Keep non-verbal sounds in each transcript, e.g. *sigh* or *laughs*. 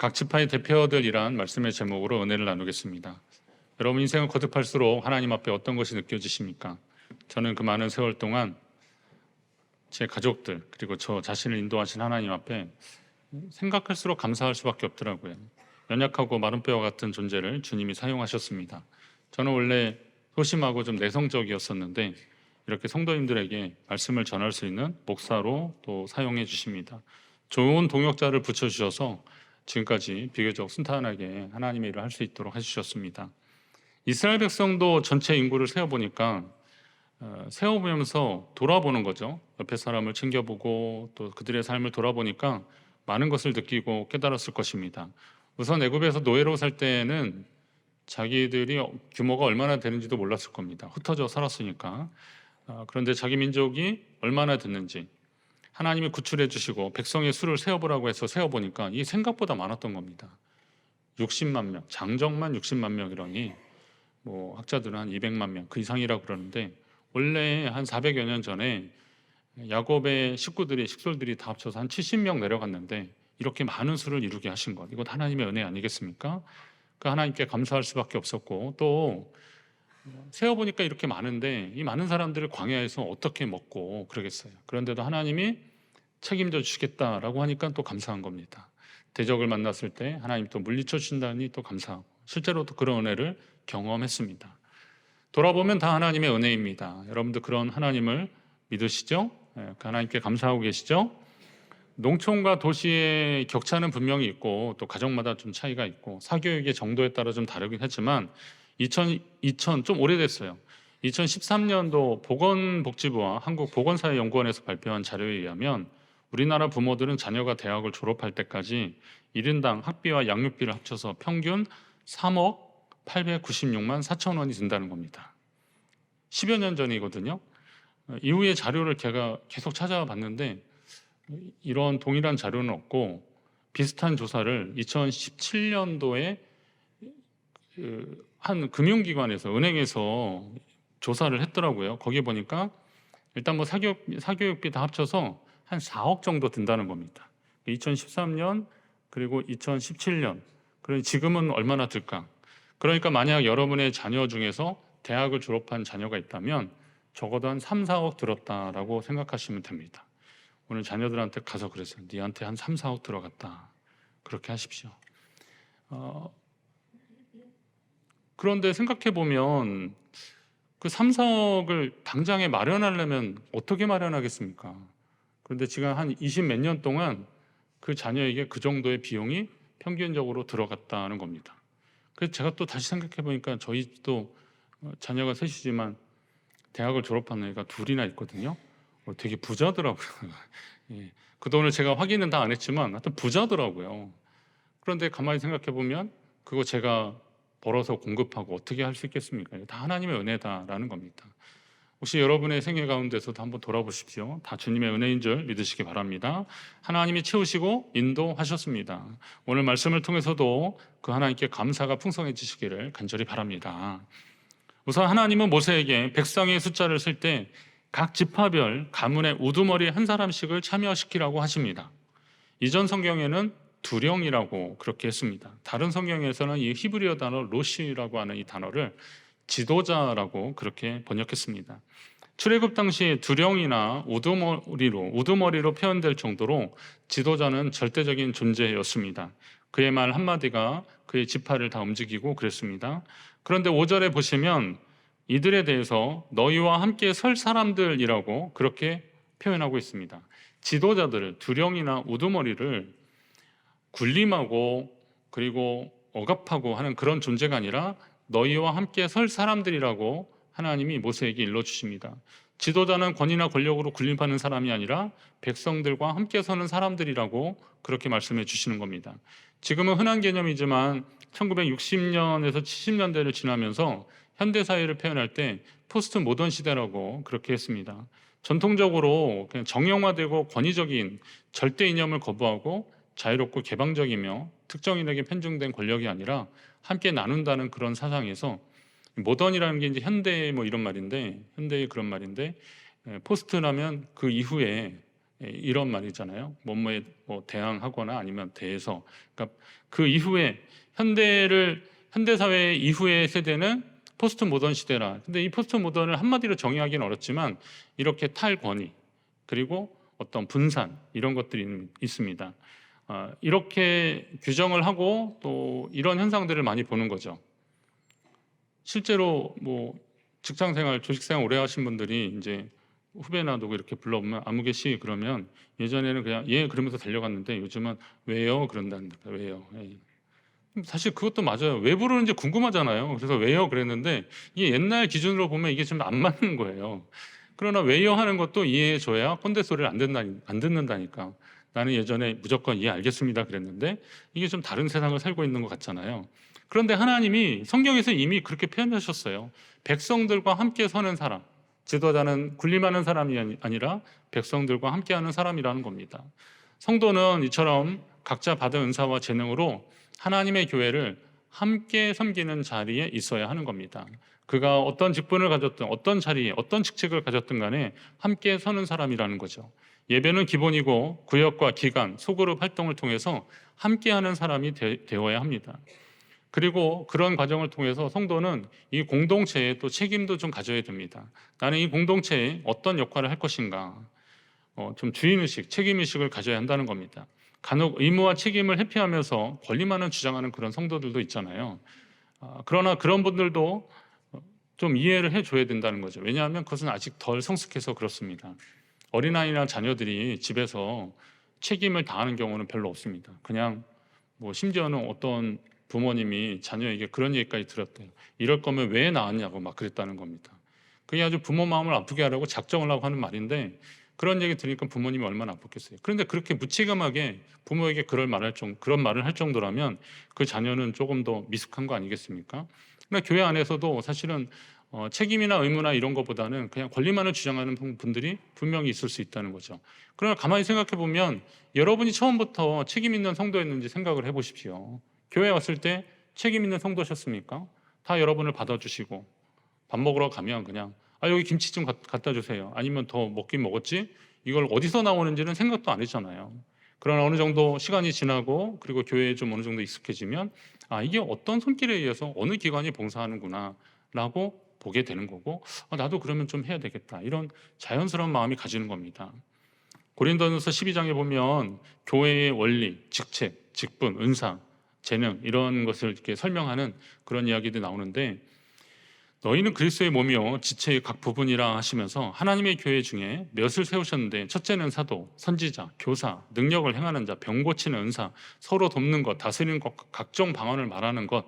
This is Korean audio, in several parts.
각 지파의 대표들이란 말씀의 제목으로 은혜를 나누겠습니다. 여러분 인생을 거듭할수록 하나님 앞에 어떤 것이 느껴지십니까? 저는 그 많은 세월 동안 제 가족들 그리고 저 자신을 인도하신 하나님 앞에 생각할수록 감사할 수밖에 없더라고요. 연약하고 마른 뼈와 같은 존재를 주님이 사용하셨습니다. 저는 원래 소심하고 좀 내성적이었었는데 이렇게 성도님들에게 말씀을 전할 수 있는 목사로 또 사용해 주십니다. 좋은 동역자를 붙여 주셔서 지금까지 비교적 순탄하게 하나님의 일을 할 수 있도록 해주셨습니다. 이스라엘 백성도 전체 인구를 세어보니까 어, 세어보면서 돌아보는 거죠. 옆에 사람을 챙겨보고 또 그들의 삶을 돌아보니까 많은 것을 느끼고 깨달았을 것입니다. 우선 애굽에서 노예로 살 때는 자기들이 규모가 얼마나 되는지도 몰랐을 겁니다. 흩어져 살았으니까. 어, 그런데 자기 민족이 얼마나 됐는지 하나님이 구출해 주시고 백성의 수를 세어보라고 해서 세어보니까 이게 생각보다 많았던 겁니다. 60만 명, 장정만 60만 명이라니 뭐 학자들은 한 200만 명 그 이상이라고 그러는데 원래 한 400여 년 전에 야곱의 식구들이 식솔들이 다 합쳐서 한 70명 내려갔는데 이렇게 많은 수를 이루게 하신 것 이것 하나님의 은혜 아니겠습니까? 그 하나님께 감사할 수밖에 없었고 또 세어 보니까 이렇게 많은데 이 많은 사람들을 광야에서 어떻게 먹고 그러겠어요. 그런데도 하나님이 책임져 주시겠다라고 하니까 또 감사한 겁니다. 대적을 만났을 때 하나님 또 물리쳐 주신다니 또 감사하고 실제로 또 그런 은혜를 경험했습니다. 돌아보면 다 하나님의 은혜입니다. 여러분도 그런 하나님을 믿으시죠? 예, 그 하나님께 감사하고 계시죠? 농촌과 도시의 격차는 분명히 있고 또 가정마다 좀 차이가 있고 사교육의 정도에 따라 좀 다르긴 했지만 2000, 2000 좀 오래됐어요. 2013년도 보건복지부와 한국보건사회연구원에서 발표한 자료에 의하면 우리나라 부모들은 자녀가 대학을 졸업할 때까지 1인당 학비와 양육비를 합쳐서 평균 3억 896만 4천 원이 든다는 겁니다. 10여 년 전이거든요. 이후에 자료를 제가 계속 찾아봤는데 이런 동일한 자료는 없고 비슷한 조사를 2017년도에 그한 금융기관에서 은행에서 조사를 했더라고요. 거기 보니까 일단 뭐 사교육 사교육비 다 합쳐서 한 4억 정도 든다는 겁니다. 2013년 그리고 2017년 그리고 지금은 얼마나 들까? 그러니까 만약 여러분의 자녀 중에서 대학을 졸업한 자녀가 있다면 적어도 한 3, 4억 들었다라고 생각하시면 됩니다. 오늘 자녀들한테 가서 그랬어요. 니한테 한 3, 4억 들어갔다. 그렇게 하십시오. 어, 그런데 생각해 보면 그 3, 4억을 당장에 마련하려면 어떻게 마련하겠습니까? 그런데 지금 한 20 몇 년 동안 그 자녀에게 그 정도의 비용이 평균적으로 들어갔다는 겁니다. 그래서 제가 또 다시 생각해 보니까 저희 또 자녀가 셋이지만 대학을 졸업한 애가 둘이나 있거든요. 어, 되게 부자더라고요. *laughs* 예. 그 돈을 제가 확인은 다 안 했지만 하여튼 부자더라고요. 그런데 가만히 생각해 보면 그거 제가 벌어서 공급하고 어떻게 할 수 있겠습니까? 다 하나님의 은혜다라는 겁니다. 혹시 여러분의 생애 가운데서도 한번 돌아보십시오. 다 주님의 은혜인 줄 믿으시기 바랍니다. 하나님이 채우시고 인도하셨습니다. 오늘 말씀을 통해서도 그 하나님께 감사가 풍성해지시기를 간절히 바랍니다. 우선 하나님은 모세에게 백성의 숫자를 쓸 때 각 지파별 가문의 우두머리 한 사람씩을 참여시키라고 하십니다. 이전 성경에는 두령이라고 그렇게 했습니다. 다른 성경에서는 이 히브리어 단어 로시라고 하는 이 단어를 지도자라고 그렇게 번역했습니다. 출애굽 당시 두령이나 우두머리로 우두머리로 표현될 정도로 지도자는 절대적인 존재였습니다. 그의 말 한마디가 그의 지파를 다 움직이고 그랬습니다. 그런데 5절에 보시면 이들에 대해서 너희와 함께 설 사람들이라고 그렇게 표현하고 있습니다. 지도자들을 두령이나 우두머리를 군림하고 그리고 억압하고 하는 그런 존재가 아니라 너희와 함께 설 사람들이라고 하나님이 모세에게 일러 주십니다. 지도자는 권위나 권력으로 군림하는 사람이 아니라 백성들과 함께 서는 사람들이라고 그렇게 말씀해 주시는 겁니다. 지금은 흔한 개념이지만 1960년에서 70년대를 지나면서 현대 사회를 표현할 때 포스트 모던 시대라고 그렇게 했습니다. 전통적으로 그냥 정형화되고 권위적인 절대 이념을 거부하고 자유롭고 개방적이며 특정인에게 편중된 권력이 아니라 함께 나눈다는 그런 사상에서 모던이라는 게 이제 현대 뭐 이런 말인데 현대의 그런 말인데 에, 포스트라면 그 이후에 예, 이런 말이잖아요. 뭐뭐에 뭐 대항하거나 아니면 대해서. 그러니까 그 이후에 현대를 현대 사회 이후의 세대는 포스트 모던 시대라. 근데 이 포스트 모던을 한마디로 정의하기는 어렵지만 이렇게 탈권위 그리고 어떤 분산 이런 것들이 있- 있습니다. 아, 이렇게 규정을 하고 또 이런 현상들을 많이 보는 거죠. 실제로 뭐 직장 생활, 조직 생활 오래 하신 분들이 이제 후배나 누구 이렇게 불러보면 아무개 씨 그러면 예전에는 그냥 예 그러면서 달려갔는데 요즘은 왜요 그런다는 거예요. 왜요? 예. 사실 그것도 맞아요. 왜 부르는지 궁금하잖아요. 그래서 왜요 그랬는데 이게 옛날 기준으로 보면 이게 좀안 맞는 거예요. 그러나 왜요 하는 것도 이해해줘야 꼰대 소리를 안, 듣나, 안 듣는다니까. 나는 예전에 무조건 이해 알겠습니다 그랬는데 이게 좀 다른 세상을 살고 있는 것 같잖아요. 그런데 하나님이 성경에서 이미 그렇게 표현하셨어요. 백성들과 함께 서는 사람, 지도자는 군림하는 사람이 아니- 아니라 백성들과 함께하는 사람이라는 겁니다. 성도는 이처럼 각자 받은 은사와 재능으로 하나님의 교회를 함께 섬기는 자리에 있어야 하는 겁니다. 그가 어떤 직분을 가졌든 어떤 자리에 어떤 직책을 가졌든 간에 함께 서는 사람이라는 거죠. 예배는 기본이고 구역과 기간, 소그룹 활동을 통해서 함께하는 사람이 되, 되어야 합니다. 그리고 그런 과정을 통해서 성도는 이 공동체에 또 책임도 좀 가져야 됩니다. 나는 이 공동체에 어떤 역할을 할 것인가, 어, 좀 주인의식, 책임의식을 가져야 한다는 겁니다. 간혹 의무와 책임을 회피하면서 권리만을 주장하는 그런 성도들도 있잖아요. 아, 그러나 그런 분들도 어, 좀 이해를 해줘야 된다는 거죠. 왜냐하면 그것은 아직 덜 성숙해서 그렇습니다. 어린아이나 자녀들이 집에서 책임을 다하는 경우는 별로 없습니다. 그냥 뭐 심지어는 어떤 부모님이 자녀에게 그런 얘기까지 들었대요. 이럴 거면 왜 낳았냐고 막 그랬다는 겁니다. 그게 아주 부모 마음을 아프게 하려고 작정을 하고 하는 말인데 그런 얘기 들으니까 부모님이 얼마나 아팠겠어요. 그런데 그렇게 무책임하게 부모에게 그럴 말할 정 그런 말을 할 정도라면 그 자녀는 조금 더 미숙한 거 아니겠습니까? 그러나 교회 안에서도 사실은 어, 책임이나 의무나 이런 것보다는 그냥 권리만을 주장하는 분- 분들이 분명히 있을 수 있다는 거죠. 그러나 가만히 생각해 보면 여러분이 처음부터 책임 있는 성도였는지 생각을 해 보십시오. 교회 왔을 때 책임 있는 성도셨습니까? 다 여러분을 받아주시고 밥 먹으러 가면 그냥 아 여기 김치 좀 갖- 갖다 주세요. 아니면 더 먹긴 먹었지 이걸 어디서 나오는지는 생각도 안 했잖아요. 그러나 어느 정도 시간이 지나고 그리고 교회에 좀 어느 정도 익숙해지면 아 이게 어떤 손길에 의해서 어느 기관이 봉사하는구나라고 보게 되는 거고 아, 나도 그러면 좀 해야 되겠다 이런 자연스러운 마음이 가지는 겁니다. 고린도전서 12장에 보면 교회의 원리, 직책, 직분, 은사, 재능 이런 것을 이렇게 설명하는 그런 이야기들이 나오는데 너희는 그리스도의 몸이요 지체의 각 부분이라 하시면서 하나님의 교회 중에 몇을 세우셨는데 첫째는 사도, 선지자, 교사, 능력을 행하는 자, 병 고치는 은사, 서로 돕는 것, 다스리는 것, 각종 방언을 말하는 것,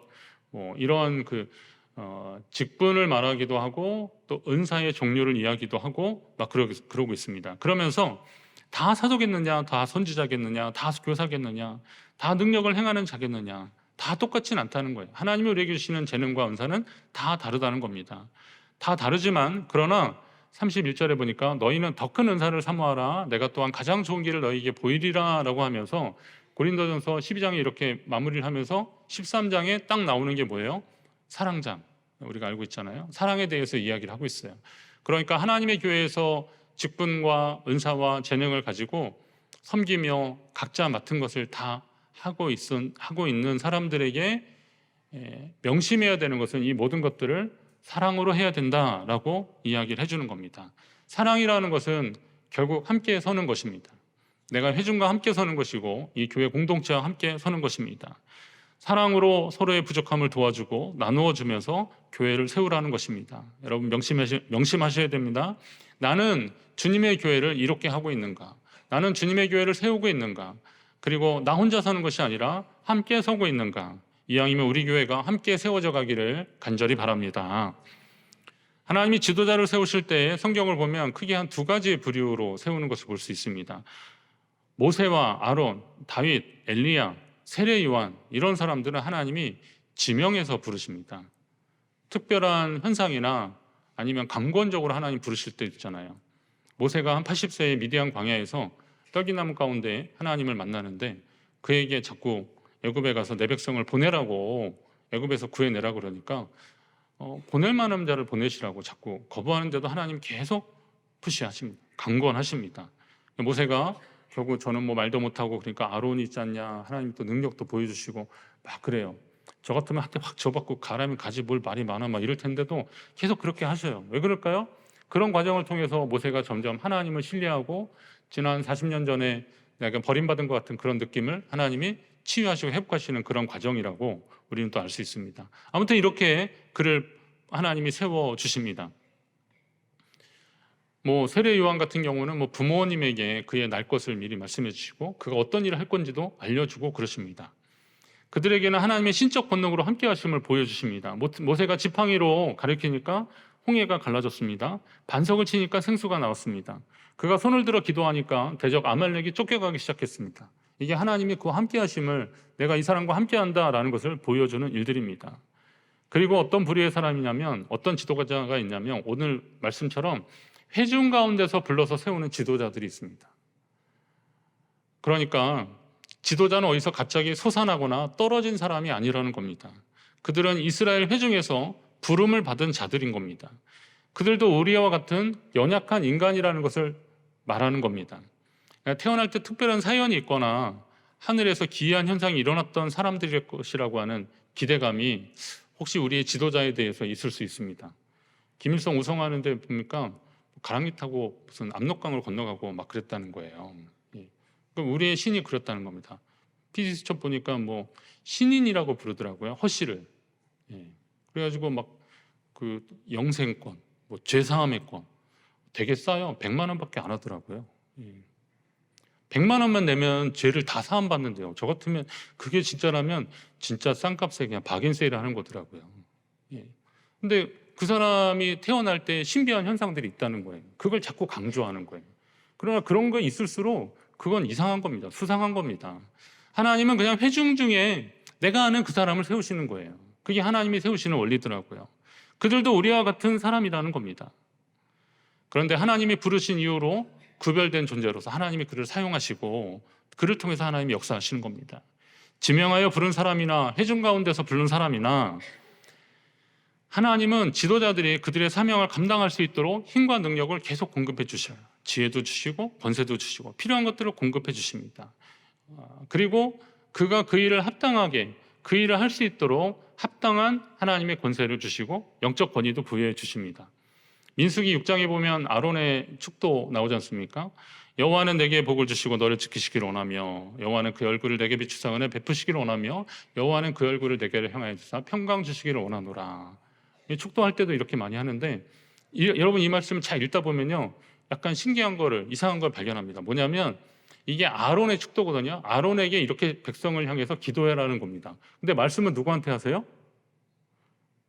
뭐 이런 그 어, 직분을 말하기도 하고 또 은사의 종류를 이야기도 하고 막 그러고, 그러고 있습니다. 그러면서 다 사도겠느냐, 다 선지자겠느냐, 다 교사겠느냐, 다 능력을 행하는 자겠느냐, 다 똑같지는 않다는 거예요. 하나님이 우리에게 주시는 재능과 은사는 다 다르다는 겁니다. 다 다르지만 그러나 31절에 보니까 너희는 더 큰 은사를 사모하라 내가 또한 가장 좋은 길을 너희에게 보이리라라고 하면서 고린도전서 12장에 이렇게 마무리를 하면서 13장에 딱 나오는 게 뭐예요? 사랑장. 우리가 알고 있잖아요. 사랑에 대해서 이야기를 하고 있어요. 그러니까 하나님의 교회에서 직분과 은사와 재능을 가지고 섬기며 각자 맡은 것을 다 하고 있은 하고 있는 사람들에게 에, 명심해야 되는 것은 이 모든 것들을 사랑으로 해야 된다라고 이야기를 해주는 겁니다. 사랑이라는 것은 결국 함께 서는 것입니다. 내가 회중과 함께 서는 것이고 이 교회 공동체와 함께 서는 것입니다. 사랑으로 서로의 부족함을 도와주고 나누어 주면서 교회를 세우라는 것입니다. 여러분 명심하셔야 됩니다. 나는 주님의 교회를 이렇게 하고 있는가? 나는 주님의 교회를 세우고 있는가? 그리고 나 혼자 사는 것이 아니라 함께 서고 있는가? 이왕이면 우리 교회가 함께 세워져 가기를 간절히 바랍니다. 하나님이 지도자를 세우실 때 성경을 보면 크게 한 두 가지 부류로 세우는 것을 볼 수 있습니다. 모세와 아론, 다윗, 엘리야, 세례 요한 이런 사람들은 하나님이 지명해서 부르십니다. 특별한 현상이나 아니면 강권적으로 하나님 부르실 때 있잖아요. 모세가 한 80세의 미디안 광야에서 떡이나무 가운데 하나님을 만나는데 그에게 자꾸 애굽에 가서 내 백성을 보내라고 애굽에서 구해내라 그러니까 어, 보낼 만한 자를 보내시라고 자꾸 거부하는데도 하나님 계속 푸시하십니다. 강권하십니다. 모세가 결국 저는 뭐 말도 못하고 그러니까 아론이 있지 않냐 하나님 또 능력도 보여주시고 막 그래요. 저 같으면 한테 확 줘받고 가라면 가지 뭘 말이 많아 막 이럴 텐데도 계속 그렇게 하셔요. 왜 그럴까요? 그런 과정을 통해서 모세가 점점 하나님을 신뢰하고 지난 40년 전에 약간 버림받은 것 같은 그런 느낌을 하나님이 치유하시고 회복하시는 그런 과정이라고 우리는 또 알 수 있습니다. 아무튼 이렇게 그를 하나님이 세워 주십니다. 뭐 세례 요한 같은 경우는 뭐 부모님에게 그의 날 것을 미리 말씀해 주시고 그가 어떤 일을 할 건지도 알려주고 그러십니다. 그들에게는 하나님의 신적 본능으로 함께 하심을 보여주십니다. 모- 모세가 지팡이로 가리키니까 홍해가 갈라졌습니다. 반석을 치니까 생수가 나왔습니다. 그가 손을 들어 기도하니까 대적 아말렉이 쫓겨가기 시작했습니다. 이게 하나님이 그와 함께 하심을 내가 이 사람과 함께 한다라는 것을 보여주는 일들입니다. 그리고 어떤 부류의 사람이냐면 어떤 지도자가 있냐면 오늘 말씀처럼 회중 가운데서 불러서 세우는 지도자들이 있습니다. 그러니까 지도자는 어디서 갑자기 솟아나거나 떨어진 사람이 아니라는 겁니다. 그들은 이스라엘 회중에서 부름을 받은 자들인 겁니다. 그들도 우리와 같은 연약한 인간이라는 것을 말하는 겁니다. 태어날 때 특별한 사연이 있거나 하늘에서 기이한 현상이 일어났던 사람들일 것이라고 하는 기대감이 혹시 우리의 지도자에 대해서 있을 수 있습니다. 김일성 우성하는데 보니까 가랑비 타고 무슨 압록강을 건너가고 막 그랬다는 거예요. 예. 그럼 우리의 신이 그랬다는 겁니다. 피지수첩 보니까 뭐 신인이라고 부르더라고요. 허씨를. 예. 그래가지고 막 그 영생권, 뭐 죄사함의 권 되게 싸요. 100만 원밖에 안 하더라고요. 예. 100만 원만 내면 죄를 다 사함 받는데요. 저 같으면 그게 진짜라면 진짜 싼값에 그냥 박인 세일을 하는 거더라고요. 예. 근데 그 사람이 태어날 때 신비한 현상들이 있다는 거예요. 그걸 자꾸 강조하는 거예요. 그러나 그런 거 있을수록 그건 이상한 겁니다. 수상한 겁니다. 하나님은 그냥 회중 중에 내가 아는 그 사람을 세우시는 거예요. 그게 하나님이 세우시는 원리더라고요. 그들도 우리와 같은 사람이라는 겁니다. 그런데 하나님이 부르신 이후로 구별된 존재로서 하나님이 그를 사용하시고 그를 통해서 하나님이 역사하시는 겁니다. 지명하여 부른 사람이나 회중 가운데서 부른 사람이나 하나님은 지도자들이 그들의 사명을 감당할 수 있도록 힘과 능력을 계속 공급해 주셔요. 지혜도 주시고 권세도 주시고 필요한 것들을 공급해 주십니다. 어, 그리고 그가 그 일을 합당하게 그 일을 할 수 있도록 합당한 하나님의 권세를 주시고 영적 권위도 부여해 주십니다. 민수기 6장에 보면 아론의 축도 나오지 않습니까? 여호와는 내게 복을 주시고 너를 지키시기를 원하며 여호와는 그 얼굴을 내게 비추사 은혜 베푸시기를 원하며 여호와는 그 얼굴을 내게 향하여 주사 평강 주시기를 원하노라. 이 축도할 때도 이렇게 많이 하는데 이- 여러분 이 말씀을 잘 읽다 보면요. 약간 신기한 거를 이상한 걸 발견합니다. 뭐냐면 이게 아론의 축도거든요. 아론에게 이렇게 백성을 향해서 기도해라는 겁니다. 근데 말씀은 누구한테 하세요?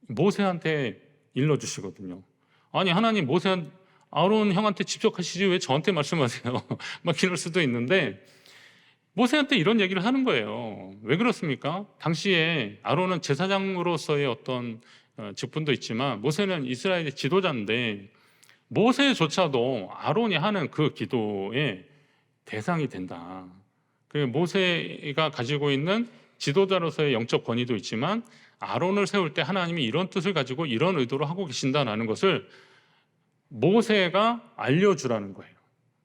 모세한테 일러 주시거든요. 아니 하나님 모세 아론 형한테 직접 하시지 왜 저한테 말씀하세요? *laughs* 막 이럴 수도 있는데 모세한테 이런 얘기를 하는 거예요. 왜 그렇습니까? 당시에 아론은 제사장으로서의 어떤 어, 직분도 있지만 모세는 이스라엘의 지도자인데 모세조차도 아론이 하는 그 기도의 대상이 된다. 그 모세가 가지고 있는 지도자로서의 영적 권위도 있지만 아론을 세울 때 하나님이 이런 뜻을 가지고 이런 의도로 하고 계신다라는 것을 모세가 알려주라는 거예요.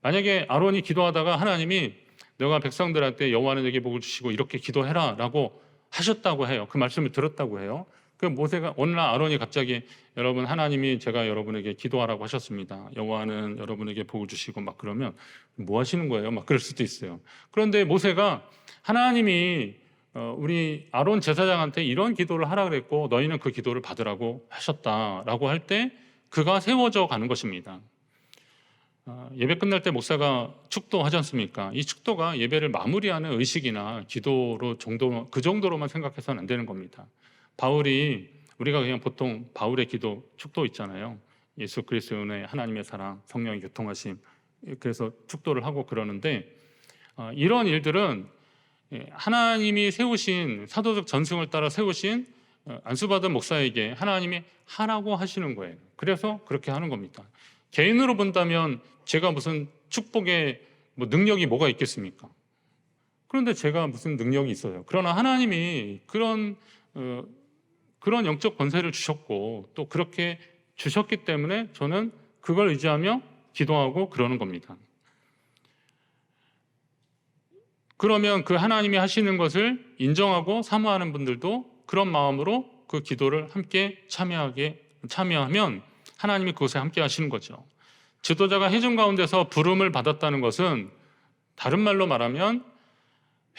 만약에 아론이 기도하다가 하나님이 너가 백성들한테 여호와는 내게 복을 주시고 이렇게 기도해라라고 하셨다고 해요. 그 말씀을 들었다고 해요. 그 모세가 어느 날 아론이 갑자기 여러분 하나님이 제가 여러분에게 기도하라고 하셨습니다. 여호와는 여러분에게 복을 주시고 막 그러면 뭐 하시는 거예요? 막 그럴 수도 있어요. 그런데 모세가 하나님이 어, 우리 아론 제사장한테 이런 기도를 하라 그랬고 너희는 그 기도를 받으라고 하셨다라고 할 때 그가 세워져 가는 것입니다. 어, 예배 끝날 때 목사가 축도 하지 않습니까? 이 축도가 예배를 마무리하는 의식이나 기도로 정도 그 정도로만 생각해서는 안 되는 겁니다. 바울이 우리가 그냥 보통 바울의 기도 축도 있잖아요. 예수 그리스도의 은혜, 하나님의 사랑, 성령의 교통하심. 그래서 축도를 하고 그러는데 어, 이런 일들은 예, 하나님이 세우신 사도적 전승을 따라 세우신 어, 안수받은 목사에게 하나님이 하라고 하시는 거예요. 그래서 그렇게 하는 겁니다. 개인으로 본다면 제가 무슨 축복의 뭐 능력이 뭐가 있겠습니까? 그런데 제가 무슨 능력이 있어요. 그러나 하나님이 그런 어, 그런 영적 권세를 주셨고 또 그렇게 주셨기 때문에 저는 그걸 의지하며 기도하고 그러는 겁니다. 그러면 그 하나님이 하시는 것을 인정하고 사모하는 분들도 그런 마음으로 그 기도를 함께 참여하게 참여하면 하나님이 그것에 함께 하시는 거죠. 지도자가 회중 가운데서 부름을 받았다는 것은 다른 말로 말하면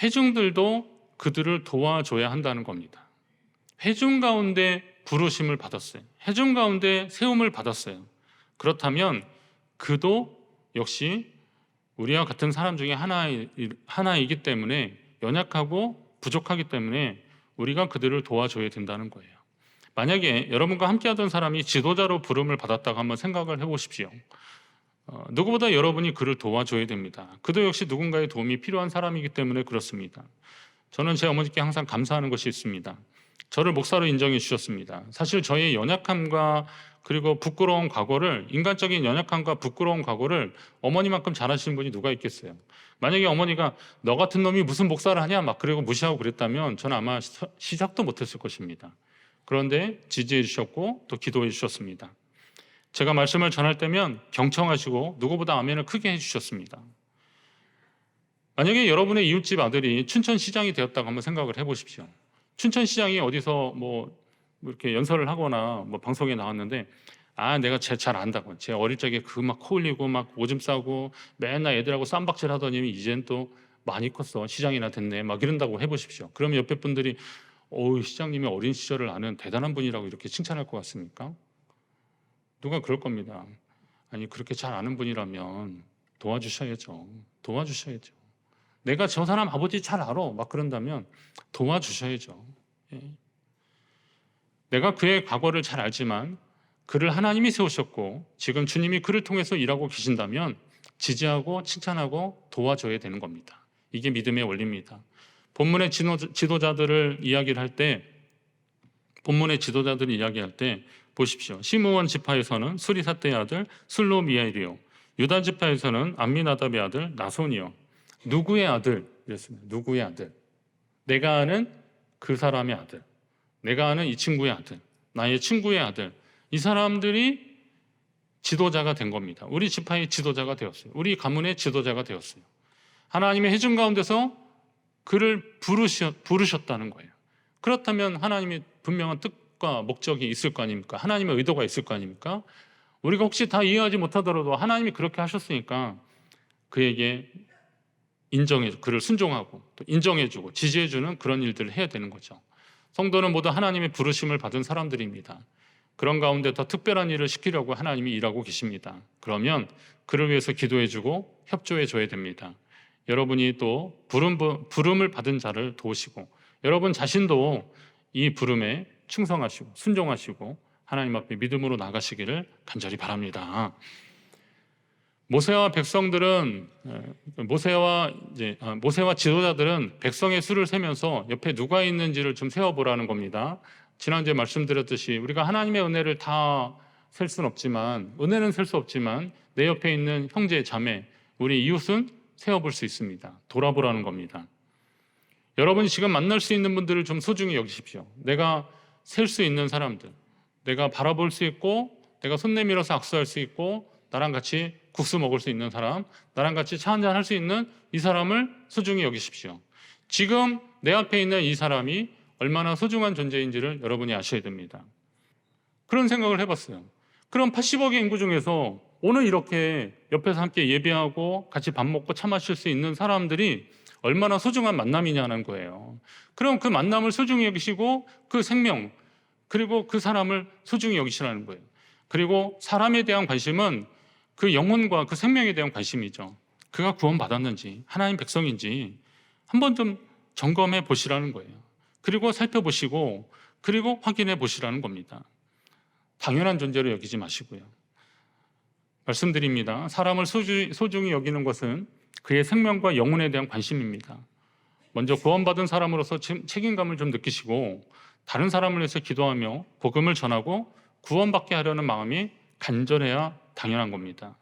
회중들도 그들을 도와줘야 한다는 겁니다. 회중 가운데 부르심을 받았어요. 회중 가운데 세움을 받았어요. 그렇다면 그도 역시 우리와 같은 사람 중에 하나이, 하나이기 때문에 연약하고 부족하기 때문에 우리가 그들을 도와줘야 된다는 거예요. 만약에 여러분과 함께하던 사람이 지도자로 부름을 받았다고 한번 생각을 해보십시오. 어, 누구보다 여러분이 그를 도와줘야 됩니다. 그도 역시 누군가의 도움이 필요한 사람이기 때문에 그렇습니다. 저는 제 어머니께 항상 감사하는 것이 있습니다. 저를 목사로 인정해 주셨습니다. 사실 저의 연약함과 그리고 부끄러운 과거를 인간적인 연약함과 부끄러운 과거를 어머니만큼 잘하시는 분이 누가 있겠어요? 만약에 어머니가 너 같은 놈이 무슨 목사를 하냐 막 그리고 무시하고 그랬다면 저는 아마 시- 시작도 못했을 것입니다. 그런데 지지해 주셨고 또 기도해 주셨습니다. 제가 말씀을 전할 때면 경청하시고 누구보다 아멘을 크게 해주셨습니다. 만약에 여러분의 이웃집 아들이 춘천시장이 되었다고 한번 생각을 해보십시오. 춘천시장이 어디서 뭐 이렇게 연설을 하거나 뭐 방송에 나왔는데 아 내가 쟤 잘 안다고 제 어릴 적에 그 막코 흘리고 막 오줌 싸고 맨날 애들하고 쌈박질 하더니 이젠 또 많이 컸어 시장이나 됐네 막 이런다고 해보십시오. 그러면 옆에 분들이 어우 시장님이 어린 시절을 아는 대단한 분이라고 이렇게 칭찬할 것 같습니까? 누가 그럴 겁니다. 아니 그렇게 잘 아는 분이라면 도와주셔야죠. 도와주셔야죠. 내가 저 사람 아버지 잘 알아 막 그런다면 도와주셔야죠. 예. 내가 그의 과거를 잘 알지만 그를 하나님이 세우셨고 지금 주님이 그를 통해서 일하고 계신다면 지지하고 칭찬하고 도와줘야 되는 겁니다. 이게 믿음의 원리입니다. 본문의 지도, 지도자들을 이야기를 할 때 본문의 지도자들을 이야기할 때 보십시오. 시므온 지파에서는 수리사떼의 아들 슬로미엘이요. 유다 지파에서는 암미나답의 아들 나손이요. 누구의 아들? 이랬습니다. 누구의 아들? 내가 아는 그 사람의 아들. 내가 아는 이 친구의 아들. 나의 친구의 아들. 이 사람들이 지도자가 된 겁니다. 우리 지파의 지도자가 되었어요. 우리 가문의 지도자가 되었어요. 하나님의 해준 가운데서 그를 부르셨, 부르셨다는 거예요. 그렇다면 하나님이 분명한 뜻과 목적이 있을 거 아닙니까? 하나님의 의도가 있을 거 아닙니까? 우리가 혹시 다 이해하지 못하더라도 하나님이 그렇게 하셨으니까 그에게 인정해 그를 순종하고 또 인정해주고 지지해주는 그런 일들을 해야 되는 거죠. 성도는 모두 하나님의 부르심을 받은 사람들입니다. 그런 가운데 더 특별한 일을 시키려고 하나님이 일하고 계십니다. 그러면 그를 위해서 기도해주고 협조해줘야 됩니다. 여러분이 또 부름, 부름을 받은 자를 도우시고 여러분 자신도 이 부름에 충성하시고 순종하시고 하나님 앞에 믿음으로 나가시기를 간절히 바랍니다. 모세와 백성들은 에, 모세와 이제 아, 모세와 지도자들은 백성의 수를 세면서 옆에 누가 있는지를 좀 세어보라는 겁니다. 지난주에 말씀드렸듯이 우리가 하나님의 은혜를 다 셀 수는 없지만 은혜는 셀 수 없지만 내 옆에 있는 형제 자매 우리 이웃은 세어볼 수 있습니다. 돌아보라는 겁니다. 여러분이 지금 만날 수 있는 분들을 좀 소중히 여기십시오. 내가 셀 수 있는 사람들, 내가 바라볼 수 있고, 내가 손 내밀어서 악수할 수 있고, 나랑 같이 국수 먹을 수 있는 사람, 나랑 같이 차 한잔 할 수 있는 이 사람을 소중히 여기십시오. 지금 내 앞에 있는 이 사람이 얼마나 소중한 존재인지를 여러분이 아셔야 됩니다. 그런 생각을 해봤어요. 그럼 80억의 인구 중에서 오늘 이렇게 옆에서 함께 예배하고 같이 밥 먹고 차 마실 수 있는 사람들이 얼마나 소중한 만남이냐는 거예요. 그럼 그 만남을 소중히 여기시고 그 생명 그리고 그 사람을 소중히 여기시라는 거예요. 그리고 사람에 대한 관심은 그 영혼과 그 생명에 대한 관심이죠. 그가 구원받았는지 하나님 백성인지 한번 좀 점검해 보시라는 거예요. 그리고 살펴보시고 그리고 확인해 보시라는 겁니다. 당연한 존재로 여기지 마시고요. 말씀드립니다. 사람을 소중히 여기는 것은 그의 생명과 영혼에 대한 관심입니다. 먼저 구원받은 사람으로서 책- 책임감을 좀 느끼시고 다른 사람을 위해서 기도하며 복음을 전하고 구원받게 하려는 마음이 간절해야 당연한 겁니다.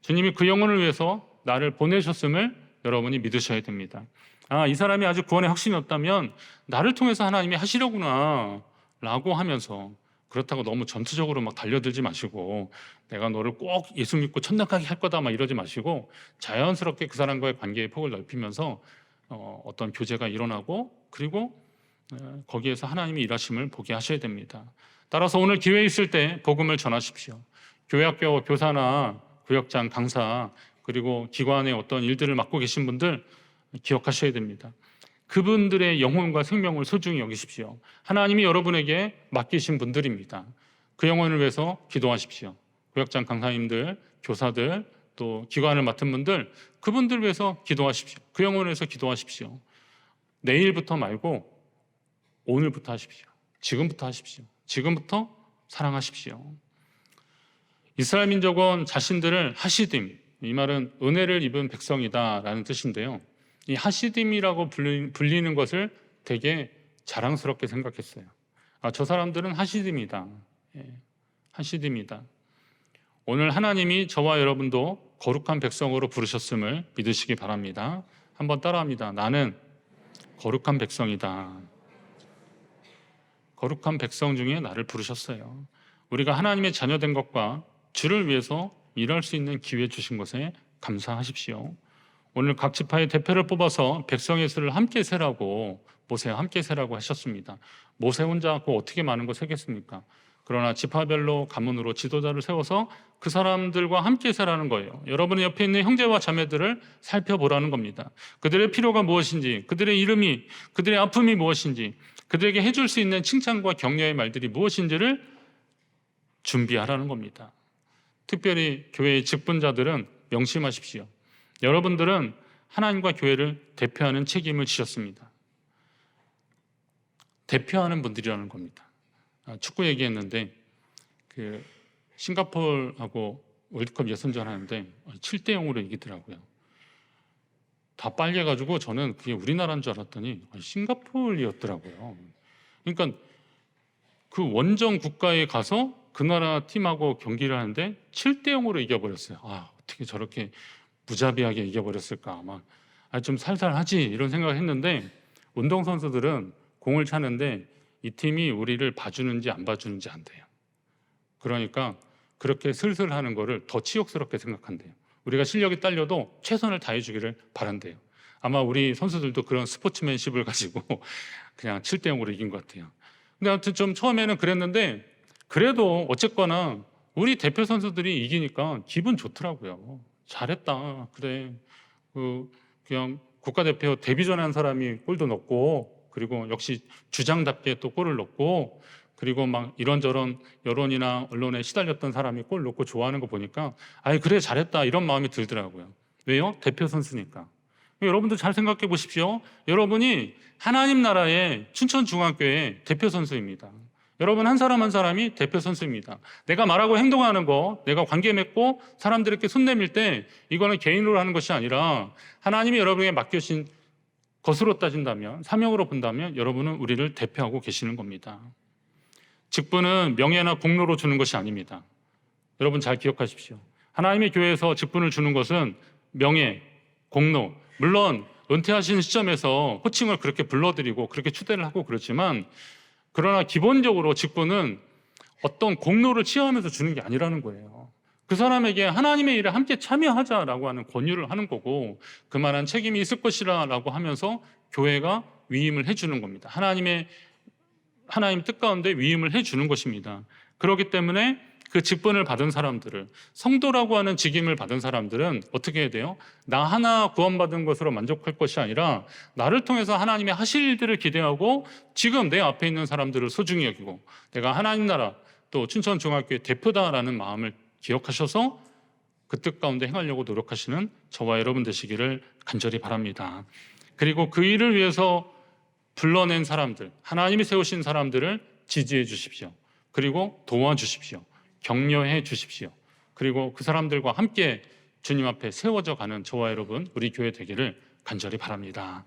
주님이 그 영혼을 위해서 나를 보내셨음을 여러분이 믿으셔야 됩니다. 아, 이 사람이 아직 구원의 확신이 없다면 나를 통해서 하나님이 하시려구나 라고 하면서 그렇다고 너무 전투적으로 막 달려들지 마시고 내가 너를 꼭 예수 믿고 천당 가게 할 거다 막 이러지 마시고 자연스럽게 그 사람과의 관계의 폭을 넓히면서 어, 어떤 교제가 일어나고 그리고 어, 거기에서 하나님이 일하심을 보게 하셔야 됩니다. 따라서 오늘 기회 있을 때 복음을 전하십시오. 교회학교 교사나 구역장 강사 그리고 기관의 어떤 일들을 맡고 계신 분들 기억하셔야 됩니다. 그분들의 영혼과 생명을 소중히 여기십시오. 하나님이 여러분에게 맡기신 분들입니다. 그 영혼을 위해서 기도하십시오. 구역장 강사님들, 교사들, 또 기관을 맡은 분들, 그분들 위해서 기도하십시오. 그 영혼을 위해서 기도하십시오. 내일부터 말고 오늘부터 하십시오. 지금부터 하십시오. 지금부터 사랑하십시오. 이스라엘 민족은 자신들을 하시딤, 이 말은 은혜를 입은 백성이다라는 뜻인데요. 이 하시딤이라고 불리- 불리는 것을 되게 자랑스럽게 생각했어요. 아, 저 사람들은 하시딤이다. 예, 하시딤이다. 오늘 하나님이 저와 여러분도 거룩한 백성으로 부르셨음을 믿으시기 바랍니다. 한번 따라합니다. 나는 거룩한 백성이다. 거룩한 백성 중에 나를 부르셨어요. 우리가 하나님의 자녀된 것과 주를 위해서 일할 수 있는 기회 주신 것에 감사하십시오. 오늘 각 지파의 대표를 뽑아서 백성의 수를 함께 세라고 모세와 함께 세라고 하셨습니다. 모세 혼자 그 어떻게 많은 거 세겠습니까? 그러나 지파별로 가문으로 지도자를 세워서 그 사람들과 함께 세라는 거예요. 여러분의 옆에 있는 형제와 자매들을 살펴보라는 겁니다. 그들의 필요가 무엇인지, 그들의 이름이, 그들의 아픔이 무엇인지, 그들에게 해줄 수 있는 칭찬과 격려의 말들이 무엇인지를 준비하라는 겁니다. 특별히 교회의 직분자들은 명심하십시오. 여러분들은 하나님과 교회를 대표하는 책임을 지셨습니다. 대표하는 분들이라는 겁니다. 아, 축구 얘기했는데 그 싱가포르하고 월드컵 예선전 하는데 7대 0으로 이기더라고요. 다 빨개가지고 저는 그게 우리나라인 줄 알았더니 싱가포르였더라고요. 그러니까 그 원정 국가에 가서 그 나라 팀하고 경기를 하는데 7대 0으로 이겨버렸어요. 아 어떻게 저렇게 무자비하게 이겨버렸을까 아마 아, 좀 살살하지 이런 생각을 했는데 운동 선수들은 공을 차는데 이 팀이 우리를 봐주는지 안 봐주는지 안 돼요. 그러니까 그렇게 슬슬 하는 거를 더 치욕스럽게 생각한대요. 우리가 실력이 딸려도 최선을 다해주기를 바란대요. 아마 우리 선수들도 그런 스포츠맨십을 가지고 *laughs* 그냥 7대 0으로 이긴 것 같아요. 근데 아무튼 좀 처음에는 그랬는데 그래도 어쨌거나 우리 대표 선수들이 이기니까 기분 좋더라고요. 잘했다. 그래. 그 그냥 국가대표 데뷔 전에 한 사람이 골도 넣고 그리고 역시 주장답게 또 골을 넣고 그리고 막 이런저런 여론이나 언론에 시달렸던 사람이 골 넣고 좋아하는 거 보니까 아이 그래 잘했다 이런 마음이 들더라고요. 왜요? 대표 선수니까. 여러분들 잘 생각해 보십시오. 여러분이 하나님 나라의 춘천중앙교회 대표 선수입니다. 여러분 한 사람 한 사람이 대표 선수입니다. 내가 말하고 행동하는 거, 내가 관계 맺고 사람들에게 손 내밀 때 이거는 개인으로 하는 것이 아니라 하나님이 여러분에게 맡겨진 것으로 따진다면 사명으로 본다면 여러분은 우리를 대표하고 계시는 겁니다. 직분은 명예나 공로로 주는 것이 아닙니다. 여러분 잘 기억하십시오. 하나님의 교회에서 직분을 주는 것은 명예, 공로, 물론 은퇴하시는 시점에서 호칭을 그렇게 불러드리고 그렇게 추대를 하고 그렇지만 그러나 기본적으로 직분은 어떤 공로를 취하면서 주는 게 아니라는 거예요. 그 사람에게 하나님의 일에 함께 참여하자라고 하는 권유를 하는 거고 그만한 책임이 있을 것이라라고 하면서 교회가 위임을 해주는 겁니다. 하나님의 하나님 뜻 가운데 위임을 해주는 것입니다. 그렇기 때문에 그 직분을 받은 사람들을 성도라고 하는 직임을 받은 사람들은 어떻게 해야 돼요? 나 하나 구원받은 것으로 만족할 것이 아니라 나를 통해서 하나님의 하실 일들을 기대하고 지금 내 앞에 있는 사람들을 소중히 여기고 내가 하나님 나라 또 춘천 중학교의 대표다라는 마음을 기억하셔서 그 뜻 가운데 행하려고 노력하시는 저와 여러분 되시기를 간절히 바랍니다. 그리고 그 일을 위해서 불러낸 사람들, 하나님이 세우신 사람들을 지지해 주십시오. 그리고 도와주십시오. 격려해 주십시오. 그리고 그 사람들과 함께 주님 앞에 세워져 가는 저와 여러분, 우리 교회 되기를 간절히 바랍니다.